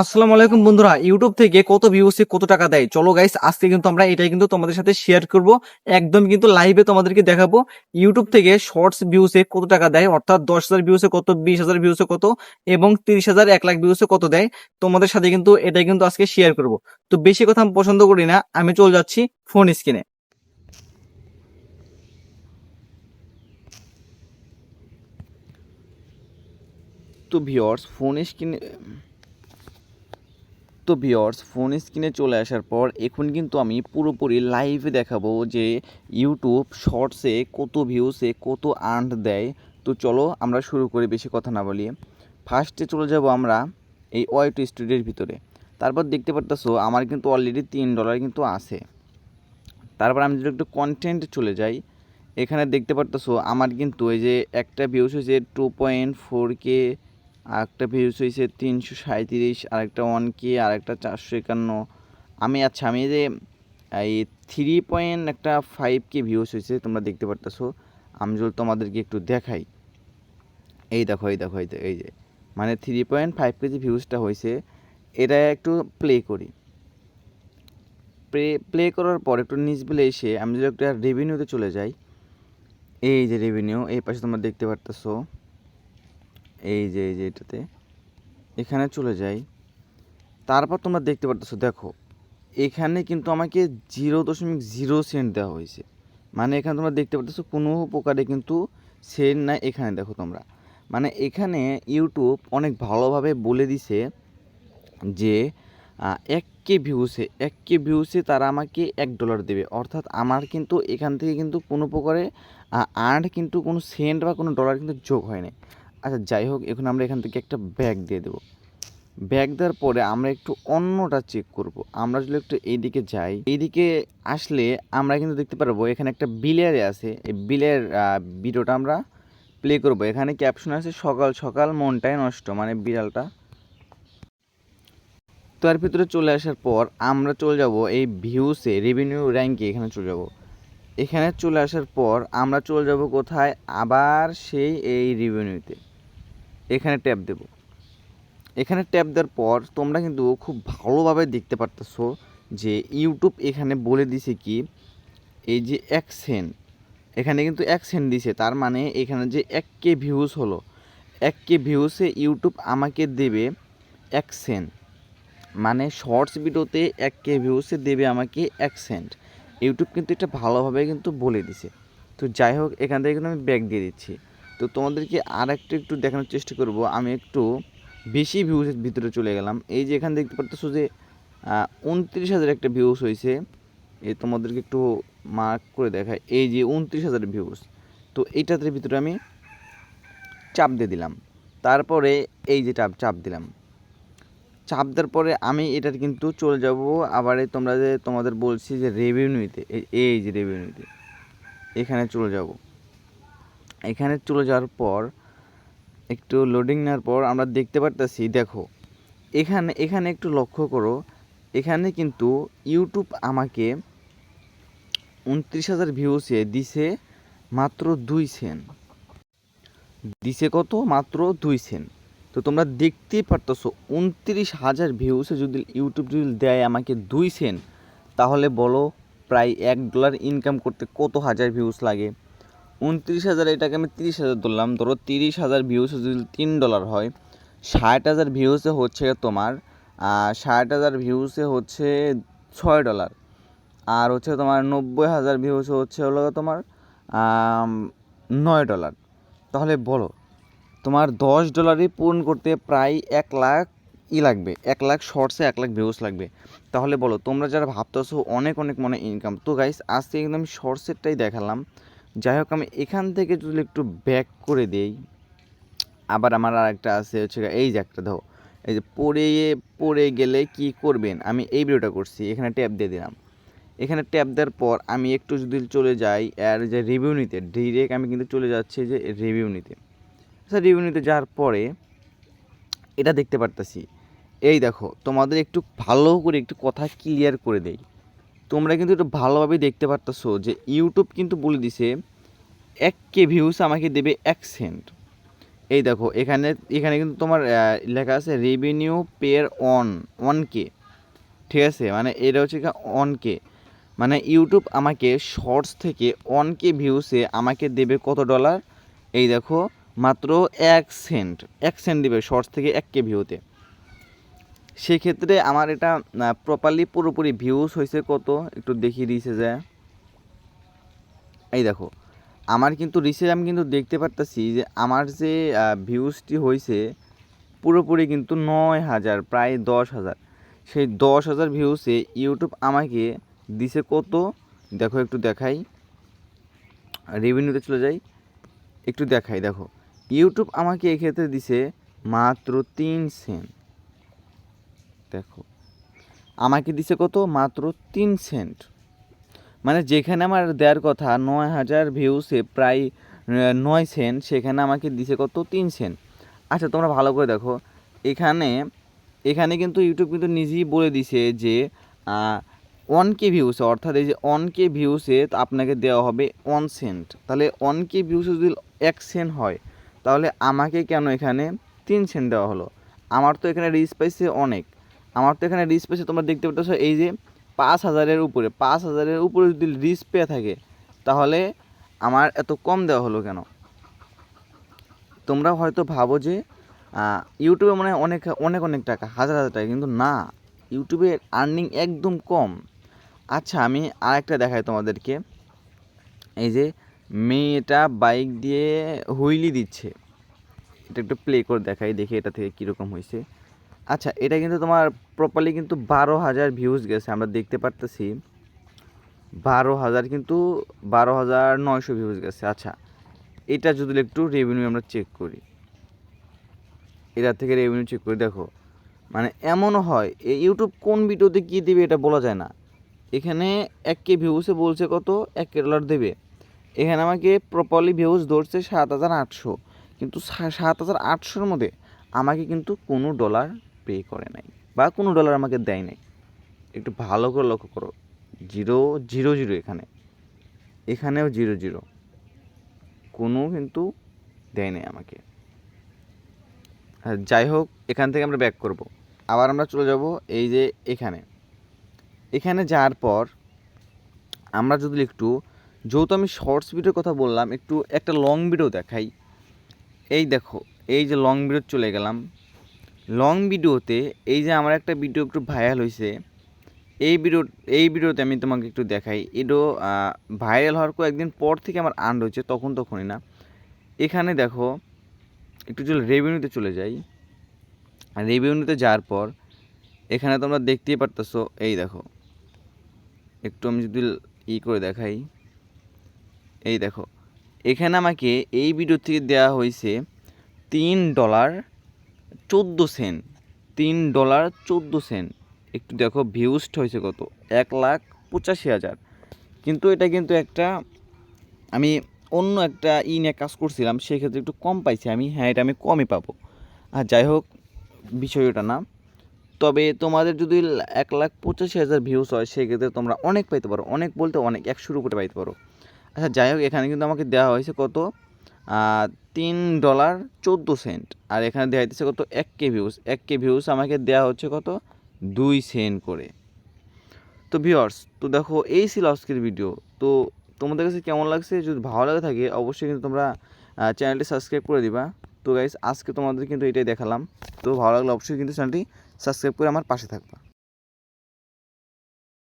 আসসালামু আলাইকুম বন্ধুরা, ইউটিউব থেকে কত ভিউসে কত টাকা দেয়? চলো গাইস আজকে কিন্তু আমরা এটাই কিন্তু তোমাদের সাথে শেয়ার করব। একদম কিন্তু লাইভে তোমাদেরকে দেখাবো ইউটিউব থেকে শর্টস ভিউসে কত টাকা দেয়, অর্থাৎ দশ হাজার ভিউসে কত, বিশ হাজার ভিউসে কত এবং তিরিশ হাজার, এক লাখ ভিউসে কত দেয়? তোমাদের সাথে কিন্তু এটাই কিন্তু আজকে শেয়ার করব। তো বেশি কথা আমি পছন্দ করি না, আমি চলে যাচ্ছি ফোন স্ক্রিনে তো ভিওর্স ফোন স্ক্রিনে তো ভিওর্স ফোন স্ক্রিনে চলে আসার পর এখন কিন্তু আমি পুরোপুরি লাইভে দেখাবো যে ইউটিউব শর্টসে কত ভিউসে কত আর্ন দেয়। তো চলো আমরা শুরু করি, বেশি কথা না বলি ফার্স্টে চলে যাব আমরা এই ওয়াইট স্টুডিওর ভিতরে। তারপর দেখতে পারতেছো, আমার কিন্তু অলরেডি তিন ডলার কিন্তু আছে। তারপর আমি যদি একটু কন্টেন্ট চলে যাই, এখানে দেখতে পারতেছো, আমার কিন্তু এই যে একটা ভিউস হয়েছে টু পয়েন্ট ফোর কে আর একটা ভিউস হয়েছে তিনশো সাঁত্রিশ আর একটা ওয়ান কে আর একটা চারশো একান্ন। আমি আচ্ছা আমি যে এই থ্রি পয়েন্ট একটা ফাইভ কে ভিউস হয়েছে তোমরা দেখতে পারতেছো। আমি যদি তোমাদেরকে একটু দেখাই। এই দেখো এই দেখো, এই এই যে। মানে থ্রি পয়েন্ট ফাইভ কে যে ভিউসটা হয়েছে এটা একটু প্লে করি। প্লে প্লে করার পর একটু নিচ বেলে এসে, আমি যদি একটা রেভিনিউতে চলে যাই, এই যে রেভিনিউ এই পাশে তোমরা দেখতে পারতেছো। এই যে এই যে এটাতে। এখানে চলে যাই। তারপর তোমরা দেখতে পারতেছো, দেখো, এখানে কিন্তু আমাকে জিরো দশমিক জিরো সেন্ট দেওয়া হয়েছে। মানে এখানে তোমরা দেখতে পারতেছো, কোনো প্রকারে কিন্তু সেন্ট নাই এখানে, দেখো তোমরা। মানে এখানে ইউটিউব অনেক ভালোভাবে বলে দিছে যে এক কে ভিউসে এক কে ভিউসে তারা আমাকে এক ডলার দেবে। অর্থাৎ আমার কিন্তু এখান থেকে কিন্তু কোনো প্রকারে আর্ন কিন্তু কোনো সেন্ট বা কোনো ডলার কিন্তু যোগ হয় না আচ্ছা যাই হোক, এখন আমরা এখান থেকে একটা ব্যাগ দিয়ে দেবো। ব্যাগ দেওয়ার পরে আমরা একটু অন্যটা চেক করব। আমরা যদি একটু এইদিকে যাই, এইদিকে আসলে আমরা কিন্তু দেখতে পারব এখানে একটা বিলেয়ারে আছে। এই বিলের ভিডিওটা আমরা প্লে করব। এখানে ক্যাপশন আছে, সকাল সকাল, মনটাই নষ্ট। মানে বিড়ালটা। তো এর ভিতরে চলে আসার পর আমরা চলে যাব এই ভিউসে রেভিনিউ র্যাঙ্কে এখানে চলে যাব। এখানে চলে আসার পর আমরা চলে যাব কোথায়? আবার সেই এই রেভিনিউতে এখানে ট্যাপ দেব। এখানে ট্যাপ দেওয়ার পর তোমরা কিন্তু খুব ভালোভাবে দেখতে পারতেছো যে ইউটিউব এখানে বলে দিছে কি, এই যে এক সেন্ট, এখানে কিন্তু এক সেন্ট দিছে, তার মানে এখানে যে এক কে ভিউজ হলো, এক কে ভিউসে ইউটিউব আমাকে দেবে এক সেন্ট মানে শর্টস ভিডিওতে এক কে ভিউসে দেবে আমাকে এক সেন্ট। ইউটিউব কিন্তু এটা ভালোভাবে কিন্তু বলে দিছে। তো যাই হোক, এখান থেকে কিন্তু আমি ব্যাক দিয়ে দিচ্ছি। তো তোমাদেরকে আর একটু একটু দেখানোর চেষ্টা করব। আমি একটু বেশি ভিউজের ভিতরে চলে গেলাম। এই যে এখানে দেখতে পারতেছো যে উনত্রিশ হাজার একটা ভিউজ হয়েছে। এ তোমাদেরকে একটু মার্ক করে দেখায় এই যে উনত্রিশ হাজার ভিউজ তো এইটাতে ভিতরে আমি চাপ দিয়ে দিলাম। তারপরে এই যে চাপ চাপ দিলাম। চাপ দেওয়ার পরে আমি এটার কিন্তু চলে যাব। আবার তোমরা যে তোমাদের বলছি যে রেভিনিউতে এই যে রেভিনিউতে এখানে চলে যাব। এখানে চলে যাওয়ার পর, একটু লোডিং নেওয়ার পর আমরা দেখতে পারতেছি, দেখো, এখানে এখানে একটু লক্ষ্য করো, এখানে কিন্তু ইউটিউব আমাকে উনত্রিশ হাজার ভিউসে দিছে মাত্র দুই সেন দিছে কত? মাত্র দুই সেন্ট তো তোমরা দেখতেই পারতেছো, উনত্রিশ হাজার ভিউসে যদি ইউটিউব যদি দেয় আমাকে দুই সেন তাহলে বলো প্রায় এক ডলার ইনকাম করতে কত হাজার ভিউস লাগে? উনত্রিশ হাজার, এটাকে আমি তিরিশ হাজার ধরলাম। ধরো তিরিশ হাজার ভিউসে যদি তিন ডলার হয়, ষাট হাজার ভিউসে হচ্ছে তোমার ষাট হাজার ভিউসে হচ্ছে ছয় ডলার আর হচ্ছে তোমার নব্বই হাজার ভিউসে হচ্ছে হলো তোমার নয় ডলার তাহলে বলো, তোমার দশ ডলারই পূরণ করতে প্রায় এক লাখ ই লাগবে, এক লাখ শর্টসে এক লাখ ভিউস লাগবে। তাহলে বলো, তোমরা যারা ভাবতেছো অনেক অনেক মনে ইনকাম তো গাইস আজকে আমি শর্টসেরটাই দেখালাম। যাই হোক, আমি এখান থেকে যদি একটু ব্যাক করে দেই, আবার আমার আর একটা আছে হচ্ছে এই যে একটা দেখো এই যে পড়ে পড়ে গেলে কি করবেন? আমি এই ভিডিওটা করছি, এখানে ট্যাপ দিয়ে দিলাম। এখানে ট্যাপ দেওয়ার পর আমি একটু যদি চলে যাই, আর যে রিভিউ নিতে ডিরেক্ট আমি কিন্তু চলে যাচ্ছি যে রিভিউ নিতে। আচ্ছা রিভিউ নিতে যাওয়ার পরে, এটা দেখতে পারতেছি। এই দেখো, তোমাদের একটু ভালো করে একটু কথা ক্লিয়ার করে দেই। তোমরা কিন্তু একটু ভালোভাবে দেখতে পারতেছো যে ইউটিউব কিন্তু বলে দিছে, এক কে ভিউস আমাকে দেবে এক সেন্ট এই দেখো, এখানে এখানে কিন্তু তোমার লেখা আছে রেভিনিউ পের অন ওয়ান কে ঠিক আছে? মানে এটা হচ্ছে অন কে মানে ইউটিউব আমাকে শর্টস থেকে অন কে ভিউসে আমাকে দেবে কত ডলার এই দেখো, মাত্র এক সেন্ট এক সেন্ট দেবে শর্টস থেকে এক কে ভিউতে সেক্ষেত্রে আমার এটা প্রপারলি পুরোপুরি ভিউজ হয়েছে কত? একটু দেখিয়ে দিয়েছে যে। এই দেখো, আমার কিন্তু রিসেন্ট আমি কিন্তু দেখতে পারতাছি যে আমার যে ভিউজটি হয়েছে পুরোপুরি কিন্তু নয় হাজার, প্রায় দশ হাজার। সেই দশ হাজার ভিউসে ইউটিউব আমাকে দিছে কত? দেখো, একটু দেখাই। রেভিনিউতে চলে যাই। একটু দেখাই, দেখো। ইউটিউব আমাকে এক্ষেত্রে দিছে মাত্র তিন সেন্ট দেখো। আমাকে দিছে কত? মাত্র তিন সেন্ট। মানে যেখানে আমার দেওয়ার কথা, নয় হাজার ভিউসে প্রায় নয় সেন্ট, সেখানে আমাকে দিছে কত? তিন সেন্ট। আচ্ছা তোমরা ভালো করে দেখো। এখানে এখানে কিন্তু ইউটিউব কিন্তু নিজেই বলে দিছে যে ওয়ান কে ভিউসে অর্থাৎ এই যে ওয়ান কে ভিউসে আপনাকে দেওয়া হবে ওয়ান সেন্ট। তাহলে ওয়ান কে ভিউসে যদি এক সেন্ট হয়, তাহলে আমাকে কেন এখানে তিন সেন্ট দেওয়া হলো? আমার তো এখানে রিচ পাইছে অনেক। আমার তো এখানে রিচ পেয়েছে, তোমরা দেখতে পাচ্ছ এই যে পাঁচ হাজারের উপরে, পাঁচ হাজারের উপরে যদি রিচ পেয়ে থাকে, তাহলে আমার এত কম দেওয়া হলো কেন? তোমরা হয়তো ভাবো যে ইউটিউবে মানে অনেক অনেক অনেক টাকা, হাজার হাজার টাকা, কিন্তু না ইউটিউবে আর্নিং একদম কম। আচ্ছা আমি আরেকটা দেখাই তোমাদেরকে। এই যে মেয়েটা বাইক দিয়ে হুইলি দিচ্ছে। এটা একটু প্লে করে দেখাই, দেখি এটা থেকে কীরকম হয়েছে। আচ্ছা এটা কিন্তু তোমার প্রপারলি কিন্তু বারো হাজার ভিউজ গেছে, আমরা দেখতে পারতেছি। বারো হাজার কিন্তু বারো হাজার নয়শো ভিউজ গেছে আচ্ছা। এটা যদি একটু রেভিনিউ আমরা চেক করি। এটা থেকে রেভিনিউ চেক করি, দেখো। মানে এমনও হয় এই ইউটিউব কোন ভিডিওতে কী দেবে এটা বলা যায় না। এখানে এক কে ভিউসে বলছে কত? এক কে ডলার দেবে। এখানে আমাকে প্রপারলি ভিউজ ধরছে সাত হাজার আটশো। কিন্তু সাত হাজার আটশোর মধ্যে আমাকে কিন্তু কোনো ডলার পে করে নাই বা কোনো ডলার আমাকে দেয় নাই। একটু ভালো করে লক্ষ্য করো। জিরো জিরো জিরো এখানে। এখানেও জিরো জিরো। কোনো কিন্তু দেয় নাই আমাকে। যাই হোক, এখান থেকে আমরা ব্যাক করব। আবার আমরা চলে যাব এই যে এখানে। এখানে যাওয়ার পর আমরা যদি একটু, যেহেতু আমি শর্টস ভিডিওর কথা বললাম, একটু একটা লং ভিডিও দেখাই। এই দেখো, এই যে লং ভিডিও চলে গেলাম। লং ভিডিওতে এই যে আমার একটা ভিডিও একটু ভাইরাল হয়েছে এই ভিডিও এই ভিডিওতে আমি তোমাকে একটু দেখাই। এটাও ভাইরাল হওয়ার কয়েকদিন পর থেকে আমার আন্ড হয়েছে তখন তখনই না। এখানে দেখো, একটু চলে রেভিনিউতে চলে যাই। রেভিনিউতে যাওয়ার পর, এখানে তোমরা দেখতেই পারতেছো, এই দেখো। একটু আমি যদি ই করে দেখাই। এই দেখো, এখানে আমাকে এই ভিডিও থেকে দেওয়া হয়েছে তিন ডলার চোদ্দ সেন্ট, তিন ডলার চোদ্দ সেন্ট। একটু দেখো ভিউজড হয়েছে কত? এক লাখ পঁচাশি হাজার। কিন্তু এটা কিন্তু একটা, আমি অন্য একটা ই নিয়ে কাজ করছিলাম, সেক্ষেত্রে একটু কম পাইছি। আমি হ্যাঁ এটা আমি কমই পাবো। আর যাই হোক বিষয় ওটা না। তবে তোমাদের যদি এক লাখ পঁচাশি হাজার ভিউজ হয়, সেক্ষেত্রে তোমরা অনেক পাইতে পারো। অনেক বলতে অনেক, একশোর উপরে পাইতে পারো। আচ্ছা যাই হোক, এখানে কিন্তু আমাকে দেওয়া হয়েছে কত? তিন ডলার চোদ্দ সেন্ট। আর এখানে দেওয়া হইতেছে কত? এক কে ভিউজ এক কে ভিউজ আমাকে দেওয়া হচ্ছে কত? দুই সেন্ট করে। তো ভিওর্স তো দেখো, এই ছিল আজকের ভিডিও তো তোমাদের কাছে কেমন লাগছে? যদি ভালো লাগে থাকে, অবশ্যই কিন্তু তোমরা চ্যানেলটি সাবস্ক্রাইব করে দিবা। তো গাইস আজকে তোমাদের কিন্তু এটাই দেখালাম। তো ভালো লাগলে অবশ্যই কিন্তু চ্যানেলটি সাবস্ক্রাইব করে আমার পাশে থাকবা।